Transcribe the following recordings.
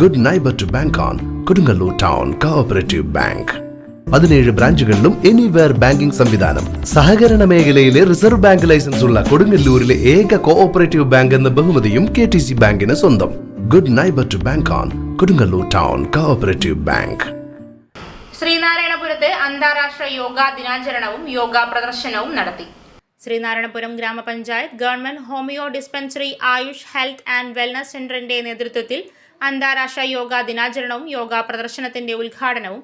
Good neighbour to bank on Kodungallur town cooperative bank പതിനേഴ് ബ്രാഞ്ചുകളിലും anywhere banking സംവിധാനം. സഹകരണ മേഖലയിലെ റിസർവ് ബാങ്ക് ലൈസൻസ് ഉള്ള കൊടുങ്ങല്ലൂരിലെ ഏക കോഓപ്പറേറ്റീവ് ബാങ്ക് എന്ന ബഹുമതിയും കെ ടി സി ബാങ്കിന് സ്വന്തം. Good neighbour to bank on Kodungallur town cooperative bank ശ്രീനാരായണപുരത്ത് അന്താരാഷ്ട്ര യോഗാ ദിനാചരണവും യോഗാ പ്രദർശനവും നടത്തി. ശ്രീനാരായണപുരം ഗ്രാമപഞ്ചായത്ത് government homeo dispensary AYUSH health and wellness സെന്ററിന്റെ നേതൃത്വത്തിൽ അന്താരാഷ്ട്ര യോഗാ ദിനാചരണവും യോഗാ പ്രദർശനത്തിന്റെ ഉദ്ഘാടനവും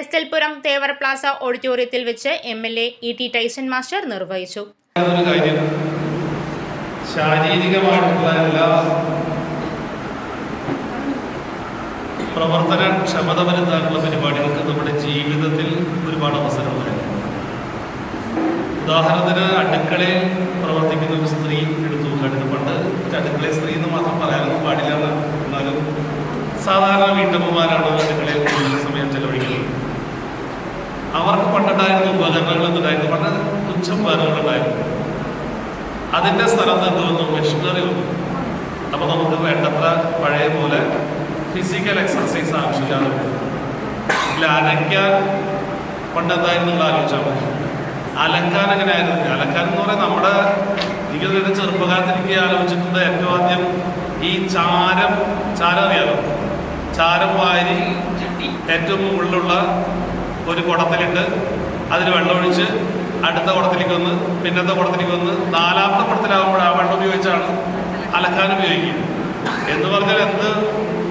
എസ്തെൽപുരം തേവർ പ്ലാസ ഓഡിറ്റോറിയത്തിൽ വെച്ച് M L A E T Tyson master നിർവഹിച്ചു. ശാരീരികമായിട്ടുള്ള എല്ലാ പ്രവർത്തന വരുത്താനുള്ള പരിപാടികൾക്ക് നമ്മുടെ ജീവിതത്തിൽ ഒരുപാട് അവസരമുണ്ടായിരുന്നു ഉദാഹരണത്തിന് അടുക്കളയിൽ പ്രവർത്തിക്കുന്ന ഒരു സ്ത്രീ എടുത്തു നോക്കുകയാണെങ്കിൽ പണ്ട് അടുക്കളയിൽ സ്ത്രീ എന്ന് മാത്രം പറയാനൊന്നും പാടില്ല. സാധാരണ വീട്ടമ്മമാരാണ് നിങ്ങളെ കൂടുതൽ സമയം ചെലവഴിക്കുന്നത്. അവർക്ക് പണ്ടുണ്ടായിരുന്ന ഉപകരണങ്ങൾ ഉണ്ടായിരുന്നു പണ്ട് തുച്ഛം ഉപകരണങ്ങളുണ്ടായിരുന്നു അതിന്റെ സ്ഥലം എന്ത് വന്നു മെഷീനറി വന്നു അപ്പോൾ നമുക്ക് വേണ്ടത്ര പഴയ പോലെ ഫിസിക്കൽ എക്സർസൈസ് വന്നു. ഇല്ല അലക്കാൻ പണ്ടെന്തായിരുന്നു ആലോചിച്ചാൽ മതി. അലക്കാൻ എങ്ങനെയായിരുന്നു? അലക്കാൻ എന്ന് പറയാൻ നമ്മുടെ എനിക്ക് ചെറുപ്പകാലത്തിരിക്കുക ആലോചിച്ചിട്ടുണ്ട് ഏറ്റവും ആദ്യം ഈ ചാരം ചാരം അറിയാലോ? ചാരം വാരി ഏറ്റവും ഉള്ളിലുള്ള ഒരു കുടത്തിലിട്ട് അതിൽ വെള്ളമൊഴിച്ച് അടുത്ത കുടത്തിലേക്ക് വന്ന് പിന്നത്തെ കുടത്തിലേക്ക് വന്ന് നാലാമത്തെ കുടത്തിലാകുമ്പോൾ ആ വെള്ളം ഉപയോഗിച്ചാണ് അലക്കാൻ ഉപയോഗിക്കുന്നത് എന്ന് പറഞ്ഞാൽ എന്ത്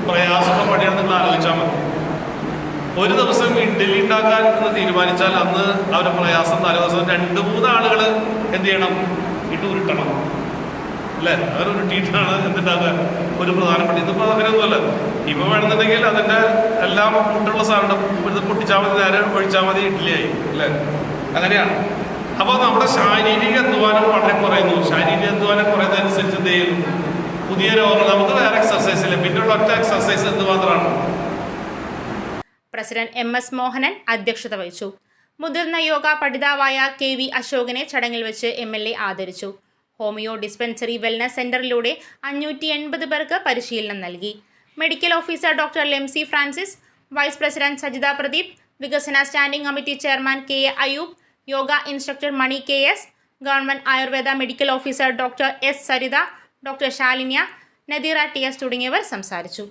പ്രയാസമുള്ള പണിയാണെന്ന് നിങ്ങൾ ആലോചിച്ചാൽ മതി. ഒരു ദിവസം ഇഡ്ഡലി ഉണ്ടാക്കാൻ എന്ന് തീരുമാനിച്ചാൽ അന്ന് അവരുടെ പ്രയാസം നാല് ദിവസം രണ്ട് മൂന്ന് ആളുകൾ എന്ത് ചെയ്യണം? ഇട്ട് ഉരുട്ടണം അല്ലേ? അവർ ഉരുട്ടിയിട്ടാണ് എന്തുണ്ടാക്കുക ഒരു പ്രധാനപ്പെട്ട ഇതിപ്പോൾ അങ്ങനെയൊന്നുമല്ല. ഇപ്പൊ വേണമെന്നുണ്ടെങ്കിൽ അതിന്റെ എല്ലാം മുട്ടുള്ള സാധനം ഇത് പൊട്ടിച്ചാൽ മതി നേരെ ഒഴിച്ചാൽ മതി ഇഡ്ഡലിയായി അല്ലേ? അങ്ങനെയാണ്. അപ്പോൾ നമ്മുടെ ശാരീരിക അധ്വാനം വളരെ കുറയുന്നു. ശാരീരിക അധ്വാനം കുറയുന്നതനുസരിച്ച് എന്ത് ചെയ്യുന്നു പുതിയ രോഗങ്ങൾ. നമുക്ക് വേറെ എക്സർസൈസ് ഇല്ല. പിന്നെയുള്ള ഒറ്റ എക്സർസൈസ് എന്ത് മാത്രമാണ്? പ്രസിഡന്റ് എം എസ് മോഹനൻ അധ്യക്ഷത വഹിച്ചു. മുതിർന്ന യോഗ പഠിതാവായ കെ വി അശോകനെ ചടങ്ങിൽ വെച്ച് എം എൽ എ ആദരിച്ചു. ഹോമിയോ ഡിസ്പെൻസറി വെൽനസ് സെന്ററിലൂടെ അഞ്ഞൂറ്റി എൺപത് പേർക്ക് പരിശീലനം നൽകി. Medical officer doctor Lemsy Francis vice president Sajitha Pradeep വികസന standing committee chairman K A Ayub yoga instructor Mani K S government Ayurveda medical officer doctor S Saritha doctor Shalinya Nadeera T S തുടങ്ങിയവർ സംസാരിച്ചു.